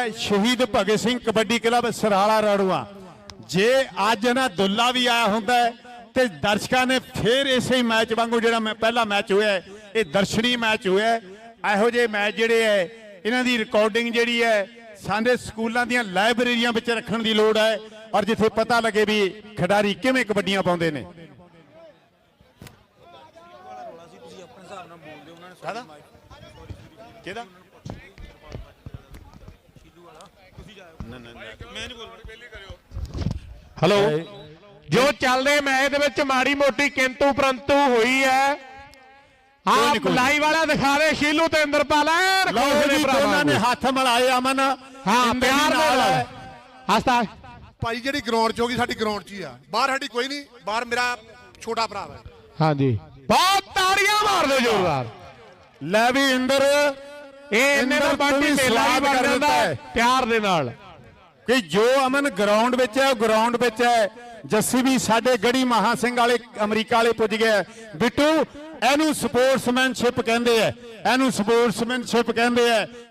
ਹੈ ਸ਼ਹੀਦ ਭਗਤ ਸਿੰਘ ਕਬੱਡੀ ਕਲੱਬ ਸਰਾਲਾ ਰਾੜੂਆ। ਜੇ ਅੱਜ ਨਾ ਦੁੱਲਾ ਵੀ ਆਇਆ ਹੁੰਦਾ ਤੇ ਦਰਸ਼ਕਾਂ ਨੇ ਫੇਰ ਇਸੇ ਹੀ ਮੈਚ ਵਾਂਗੂ ਜਿਹੜਾ ਮੈਂ ਪਹਿਲਾ ਮੈਚ ਹੋਇਆ ਇਹ ਦਰਸ਼ਨੀ ਮੈਚ ਹੋਇਆ। ਇਹੋ ਜਿਹੇ ਮੈਚ ਜਿਹੜੇ ਹੈ ਇਹਨਾਂ ਦੀ ਰਿਕਾਰਡਿੰਗ ਜਿਹੜੀ ਹੈ ਸਾਡੇ ਸਕੂਲਾਂ ਦੀਆਂ ਲਾਇਬ੍ਰੇਰੀਆਂ ਵਿੱਚ ਰੱਖਣ ਦੀ ਲੋੜ ਹੈ। ਔਰ ਜਿੱਥੇ ਪਤਾ ਲੱਗੇ ਵੀ ਖਿਡਾਰੀ ਕਿਵੇਂ ਕਬੱਡੀਆਂ ਪਾਉਂਦੇ ਨੇ। ਕਾਹਦਾ? ਹੈਲੋ। ਜੋ ਚੱਲਦੇ ਮੈਚ ਦੇ ਵਿੱਚ ਮਾੜੀ ਮੋਟੀ ਕਿੰਤੂ ਪਰੰਤੂ ਹੋਈ ਹੈ। ਨੀ। ਲਾਈਵ ਵਾਲਾ ਦਿਖਾ ਦੇ ਸ਼ੀਲੂ ਤੇ ਇੰਦਰਪਾਲ ਐਨ ਲਓ ਨੇ ਜੀ ਭਰਾਵਾਂ ਦੋਨਾਂ ਨੇ ਨੂੰ। ਹੱਥ ਮਿਲਾਏ ਅਮਨ। ਹਾਂ ਪਿਆਰ ਨਾਲ ਹਸਤਾ ਭਾਈ ਜਿਹੜੀ ਗਰਾਊਂਡ 'ਚ ਹੋਗੀ ਸਾਡੀ ਗਰਾਊਂਡ 'ਚ ਹੀ ਆ। ਬਾਹਰ ਸਾਡੀ ਕੋਈ ਨਹੀਂ ਬਾਹਰ ਮੇਰਾ ਛੋਟਾ ਭਰਾ ਹੈ ਹਾਂਜੀ। ਬਹੁਤ ਤਾੜੀਆਂ ਮਾਰ ਦਿਓ ਜ਼ੋਰਦਾਰ। ਲੈ ਵੀ ਇੰਦਰ। ਇਹ ਇੰਨੇ ਦਾ ਇੰਦਰ ਬਾਟੀ ਮੇਲਾ ਹੀ ਬਣ ਕਰ ਜਾਂਦਾ। ਪਿਆਰ ਦੇ ਨਾਲ। ਕਿ ਜੋ ਅਮਨ ਗਰਾਊਂਡ ਵਿੱਚ ਹੈ, ਉਹ ਗਰਾਊਂਡ ਵਿੱਚ ਹੈ। ਜੱਸੀ ਵੀ ਸਾਡੇ ਗੜੀ ਮਹਾ ਸਿੰਘ ਵਾਲੇ, ਅਮਰੀਕਾ ਵਾਲੇ ਪੁੱਜ ਗਿਆ ਬਿੱਟੂ, ਇਹਨੂੰ ਸਪੋਰਟਸਮੈਨਸ਼ਿਪ ਕਹਿੰਦੇ ਆ। ਇਹਨੂੰ ਸਪੋਰਟਸਮੈਨਸ਼ਿਪ ਕਹਿੰਦੇ ਆ।